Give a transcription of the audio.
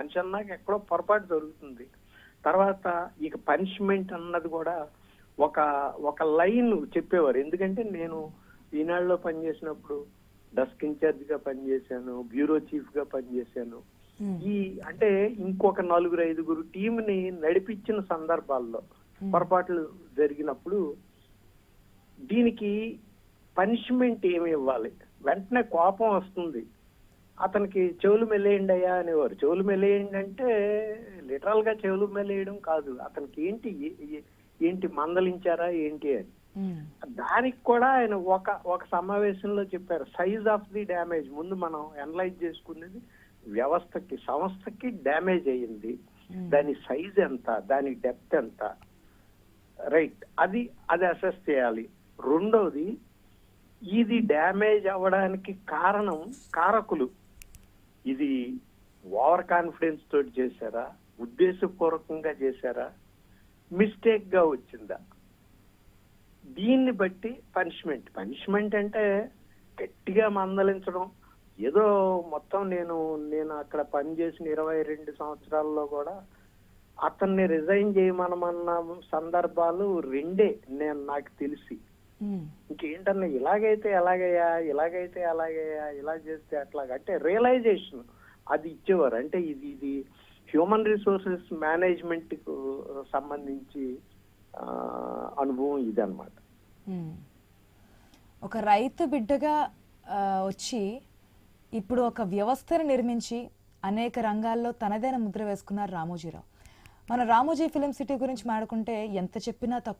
మనిషి అన్నాక ఎక్కడో పొరపాటు జరుగుతుంది. తర్వాత ఇక పనిష్మెంట్ అన్నది కూడా ఒక ఒక లైన్ చెప్పేవారు. ఎందుకంటే నేను ఈనాడులో పనిచేసినప్పుడు డెస్క్ ఇన్ఛార్జ్గా పనిచేశాను బ్యూరో చీఫ్గా పనిచేశాను ఈ అంటే ఇంకొక నలుగురు ఐదుగురు టీం ని నడిపించిన సందర్భాల్లో పొరపాట్లు జరిగినప్పుడు దీనికి పనిష్మెంట్ ఏమి ఇవ్వాలి? వెంటనే కోపం వస్తుంది. అతనికి చెవులు మెల్లేయండి అయ్యా అనేవారు. చెవులు మెల్లేయండి అంటే లిటరల్గా చెవులు మెల్లేయడం కాదు. అతనికి ఏంటి ఏంటి మందలించారా ఏంటి అని. దానికి కూడా ఆయన ఒక ఒక సమావేశంలో చెప్పారు. Size of the damage. ముందు మనం అనలైజ్ చేసుకునేది వ్యవస్థకి సంస్థకి డ్యామేజ్ అయ్యింది. దాని సైజ్ ఎంత? దాని డెప్త్ ఎంత? రైట్. అది అది అసెస్ చేయాలి. రెండోది ఇది డ్యామేజ్ అవ్వడానికి కారణం కారకులు. ఇది ఓవర్ కాన్ఫిడెన్స్ తోటి చేశారా? ఉద్దేశపూర్వకంగా చేశారా? మిస్టేక్గా వచ్చిందా? దీన్ని బట్టి పనిష్మెంట్. పనిష్మెంట్ అంటే గట్టిగా మందలించడం. ఏదో మొత్తం నేను నేను అక్కడ పనిచేసిన ఇరవై రెండు సంవత్సరాల్లో కూడా అతన్ని రిజైన్ చేయమనమన్న సందర్భాలు రెండే నేను నాకు తెలిసి. ఇంకేంటన్నా ఇలాగైతే ఎలాగయ్యా ఇలాగైతే ఎలాగయ్యా ఇలా చేస్తే అట్లాగా అంటే రియలైజేషన్ అది ఇచ్చేవారు. అంటే ఇది ఇది హ్యూమన్ రిసోర్సెస్ మేనేజ్మెంట్కు సంబంధించి అనుభవం ఇది అనమాట ఒక రైతు బిడ్డగా వచ్చి ఇప్పుడు ఒక వ్యవస్థను నిర్మించి అనేక రంగాల్లో తనదైన ముద్ర వేసుకున్నారు రామోజీరావు. మన రామోజీ ఫిలిం సిటీ గురించి మాడుకుంటే ఎంత చెప్పినా తక్కువ